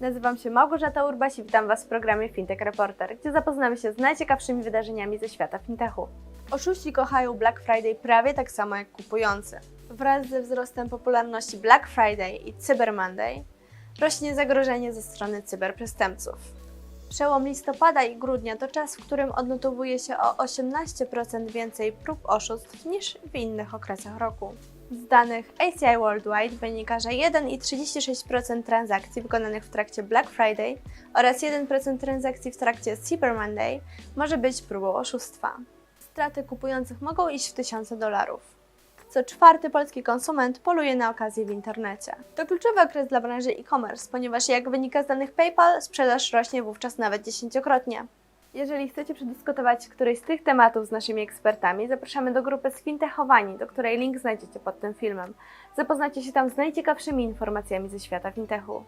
Nazywam się Małgorzata Urbas i witam Was w programie Fintech Reporter, gdzie zapoznamy się z najciekawszymi wydarzeniami ze świata fintechu. Oszuści kochają Black Friday prawie tak samo jak kupujący. Wraz ze wzrostem popularności Black Friday i Cyber Monday rośnie zagrożenie ze strony cyberprzestępców. Przełom listopada i grudnia to czas, w którym odnotowuje się o 18% więcej prób oszustw niż w innych okresach roku. Z danych ACI Worldwide wynika, że 1,36% transakcji wykonanych w trakcie Black Friday oraz 1% transakcji w trakcie Cyber Monday może być próbą oszustwa. Straty kupujących mogą iść w tysiące dolarów. Co czwarty polski konsument poluje na okazję w internecie. To kluczowy okres dla branży e-commerce, ponieważ jak wynika z danych PayPal, sprzedaż rośnie wówczas nawet dziesięciokrotnie. Jeżeli chcecie przedyskutować któryś z tych tematów z naszymi ekspertami, zapraszamy do grupy Sfintechowani, do której link znajdziecie pod tym filmem. Zapoznacie się tam z najciekawszymi informacjami ze świata fintechu.